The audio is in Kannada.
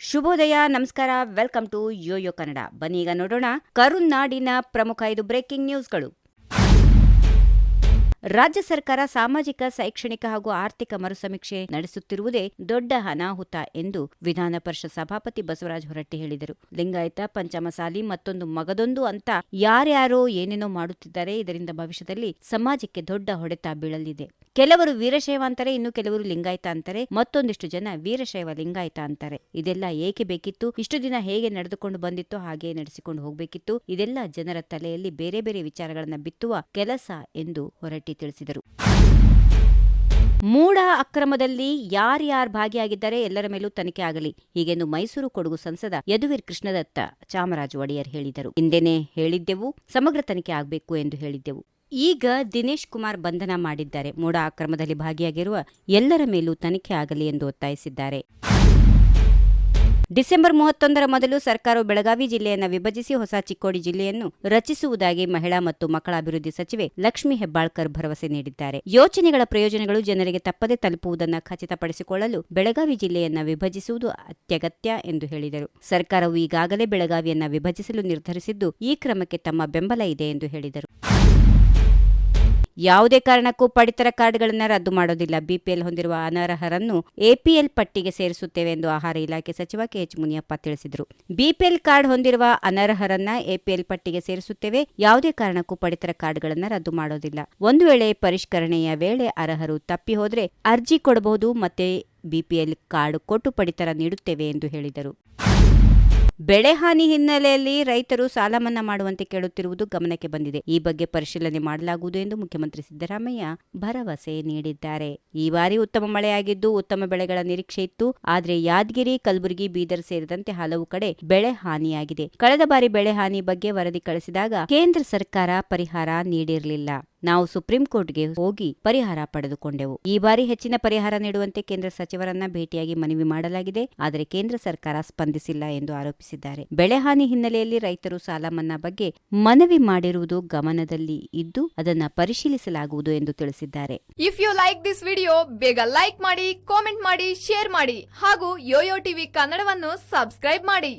ಶುಭೋದಯ, ನಮಸ್ಕಾರ. ವೆಲ್ಕಮ್ ಟು ಯೋಯೋ ಕನ್ನಡ ಬನ್ನಿ ಈಗ ನೋಡೋಣ ಕರುನಾಡಿನ ಪ್ರಮುಖ ಐದು ಬ್ರೇಕಿಂಗ್ ನ್ಯೂಸ್ಗಳು ರಾಜ್ಯ ಸರ್ಕಾರ ಸಾಮಾಜಿಕ, ಶೈಕ್ಷಣಿಕ ಹಾಗೂ ಆರ್ಥಿಕ ಮರುಸಮೀಕ್ಷೆ ನಡೆಸುತ್ತಿರುವುದೇ ದೊಡ್ಡ ಅನಾಹುತ ಎಂದು ವಿಧಾನ ಪರಿಷತ್ ಸಭಾಪತಿ ಬಸವರಾಜ ಹೊರಟ್ಟಿ ಹೇಳಿದರು. ಲಿಂಗಾಯತ, ಪಂಚಮಸಾಲಿ, ಮತ್ತೊಂದು ಮಗದೊಂದು ಅಂತ ಯಾರ್ಯಾರೋ ಏನೇನೋ ಮಾಡುತ್ತಿದ್ದಾರೆ. ಇದರಿಂದ ಭವಿಷ್ಯದಲ್ಲಿ ಸಮಾಜಕ್ಕೆ ದೊಡ್ಡ ಹೊಡೆತ ಬೀಳಲಿದೆ. ಕೆಲವರು ವೀರಶೈವ ಅಂತಾರೆ, ಇನ್ನು ಕೆಲವರು ಲಿಂಗಾಯತ ಅಂತಾರೆ. ಮತ್ತೊಂದಿಷ್ಟು ಜನ ವೀರಶೈವ, ಲಿಂಗಾಯತ ಅಂತಾರೆ. ಇದೆಲ್ಲ ಏಕೆ ಬೇಕಿತ್ತು? ಇಷ್ಟು ದಿನ ಹೇಗೆ ನಡೆದುಕೊಂಡು ಬಂದಿತ್ತು ಹಾಗೆ ನಡೆಸಿಕೊಂಡು ಹೋಗಬೇಕಿತ್ತು. ಇದೆಲ್ಲ ಜನರ ತಲೆಯಲ್ಲಿ ಬೇರೆ ಬೇರೆ ವಿಚಾರಗಳನ್ನ ಬಿತ್ತುವ ಕೆಲಸ ಎಂದು ಹೊರಟ್ಟಿ ತಿಳಿಸಿದರು. ಮೂಢ ಅಕ್ರಮದಲ್ಲಿ ಯಾರ್ಯಾರು ಭಾಗಿಯಾಗಿದ್ದಾರೆ ಎಲ್ಲರ ಮೇಲೂ ತನಿಖೆ ಆಗಲಿ. ಹೀಗೆಂದು ಮೈಸೂರು ಕೊಡಗು ಸಂಸದ ಯದುವೀರ್ ಕೃಷ್ಣದತ್ತ ಚಾಮರಾಜ ಒಡೆಯರ್ ಹೇಳಿದರು. ಹಿಂದೆನೇ ಹೇಳಿದ್ದೆವು, ಸಮಗ್ರ ತನಿಖೆ ಆಗಬೇಕು ಎಂದು ಹೇಳಿದ್ದೆವು. ಈಗ ದಿನೇಶ್ ಕುಮಾರ್ ಬಂಧನ ಮಾಡಿದ್ದಾರೆ. ಮೋಡ ಅಕ್ರಮದಲ್ಲಿ ಭಾಗಿಯಾಗಿರುವ ಎಲ್ಲರ ಮೇಲೂ ತನಿಖೆ ಆಗಲಿ ಎಂದು ಒತ್ತಾಯಿಸಿದ್ದಾರೆ. ಡಿಸೆಂಬರ್ ಮೂವತ್ತೊಂದರ ಮೊದಲು ಸರ್ಕಾರವು ಬೆಳಗಾವಿ ಜಿಲ್ಲೆಯನ್ನು ವಿಭಜಿಸಿ ಹೊಸ ಚಿಕ್ಕೋಡಿ ಜಿಲ್ಲೆಯನ್ನು ರಚಿಸುವುದಾಗಿ ಮಹಿಳಾ ಮತ್ತು ಮಕ್ಕಳ ಅಭಿವೃದ್ಧಿ ಸಚಿವೆ ಲಕ್ಷ್ಮಿ ಹೆಬ್ಬಾಳ್ಕರ್ ಭರವಸೆ ನೀಡಿದ್ದಾರೆ. ಯೋಜನೆಗಳ ಪ್ರಯೋಜನಗಳು ಜನರಿಗೆ ತಪ್ಪದೆ ತಲುಪುವುದನ್ನು ಖಚಿತಪಡಿಸಿಕೊಳ್ಳಲು ಬೆಳಗಾವಿ ಜಿಲ್ಲೆಯನ್ನು ವಿಭಜಿಸುವುದು ಅತ್ಯಗತ್ಯ ಎಂದು ಹೇಳಿದರು. ಸರ್ಕಾರವು ಈಗಾಗಲೇ ಬೆಳಗಾವಿಯನ್ನು ವಿಭಜಿಸಲು ನಿರ್ಧರಿಸಿದ್ದು ಈ ಕ್ರಮಕ್ಕೆ ತಮ್ಮ ಬೆಂಬಲ ಇದೆ ಎಂದು ಹೇಳಿದರು. ಯಾವುದೇ ಕಾರಣಕ್ಕೂ ಪಡಿತರ ಕಾರ್ಡ್ಗಳನ್ನು ರದ್ದು ಮಾಡೋದಿಲ್ಲ. ಬಿಪಿಎಲ್ ಹೊಂದಿರುವ ಅನರ್ಹರನ್ನು ಎಪಿಎಲ್ ಪಟ್ಟಿಗೆ ಸೇರಿಸುತ್ತೇವೆ ಎಂದು ಆಹಾರ ಇಲಾಖೆ ಸಚಿವ ಕೆಎಚ್ ಮುನಿಯಪ್ಪ ತಿಳಿಸಿದರು. ಬಿಪಿಎಲ್ ಕಾರ್ಡ್ ಹೊಂದಿರುವ ಅನರ್ಹರನ್ನ ಎಪಿಎಲ್ ಪಟ್ಟಿಗೆ ಸೇರಿಸುತ್ತೇವೆ. ಯಾವುದೇ ಕಾರಣಕ್ಕೂ ಪಡಿತರ ಕಾರ್ಡ್ಗಳನ್ನು ರದ್ದು ಮಾಡೋದಿಲ್ಲ. ಒಂದು ವೇಳೆ ಪರಿಷ್ಕರಣೆಯ ವೇಳೆ ಅರ್ಹರು ತಪ್ಪಿ ಹೋದ್ರೆ ಅರ್ಜಿ ಕೊಡಬಹುದು, ಮತ್ತೆ ಬಿಪಿಎಲ್ ಕಾರ್ಡ್ ಕೊಟ್ಟು ಪಡಿತರ ನೀಡುತ್ತೇವೆ ಎಂದು ಹೇಳಿದರು. ಬೆಳೆ ಹಾನಿ ಹಿನ್ನೆಲೆಯಲ್ಲಿ ರೈತರು ಸಾಲ ಮನ್ನಾ ಮಾಡುವಂತೆ ಕೇಳುತ್ತಿರುವುದು ಗಮನಕ್ಕೆ ಬಂದಿದೆ. ಈ ಬಗ್ಗೆ ಪರಿಶೀಲನೆ ಮಾಡಲಾಗುವುದು ಎಂದು ಮುಖ್ಯಮಂತ್ರಿ ಸಿದ್ದರಾಮಯ್ಯ ಭರವಸೆ ನೀಡಿದ್ದಾರೆ. ಈ ಬಾರಿ ಉತ್ತಮ ಮಳೆಯಾಗಿದ್ದು ಉತ್ತಮ ಬೆಳೆಗಳ ನಿರೀಕ್ಷೆ ಇತ್ತು. ಆದರೆ ಯಾದಗಿರಿ, ಕಲಬುರಗಿ, ಬೀದರ್ ಸೇರಿದಂತೆ ಹಲವು ಕಡೆ ಬೆಳೆ ಹಾನಿಯಾಗಿದೆ. ಕಳೆದ ಬಾರಿ ಬೆಳೆ ಹಾನಿ ಬಗ್ಗೆ ವರದಿ ಕಳಿಸಿದಾಗ ಕೇಂದ್ರ ಸರ್ಕಾರ ಪರಿಹಾರ ನೀಡಿರಲಿಲ್ಲ. ನಾವು ಸುಪ್ರೀಂ ಕೋರ್ಟ್ಗೆ ಹೋಗಿ ಪರಿಹಾರ ಪಡೆದುಕೊಂಡೆವು. ಈ ಬಾರಿ ಹೆಚ್ಚಿನ ಪರಿಹಾರ ನೀಡುವಂತೆ ಕೇಂದ್ರ ಸಚಿವರನ್ನ ಭೇಟಿಯಾಗಿ ಮನವಿ ಮಾಡಲಾಗಿದೆ. ಆದರೆ ಕೇಂದ್ರ ಸರ್ಕಾರ ಸ್ಪಂದಿಸಿಲ್ಲ ಎಂದು ಆರೋಪಿಸಿದ್ದಾರೆ. ಬೆಳೆಹಾನಿ ಹಿನ್ನೆಲೆಯಲ್ಲಿ ರೈತರು ಸಾಲ ಮನ್ನಾ ಬಗ್ಗೆ ಮನವಿ ಮಾಡಿರುವುದು ಗಮನದಲ್ಲಿ ಇದ್ದು, ಅದನ್ನ ಪರಿಶೀಲಿಸಲಾಗುವುದು ಎಂದು ತಿಳಿಸಿದ್ದಾರೆ. If you like this video ಬೇಗ ಲೈಕ್ ಮಾಡಿ ಕಾಮೆಂಟ್ ಮಾಡಿ ಶೇರ್ ಮಾಡಿ ಹಾಗೂ ಯೋಯೋ ಟಿವಿ ಕನ್ನಡವನ್ನು ಸಬ್ಸ್ಕ್ರೈಬ್ ಮಾಡಿ.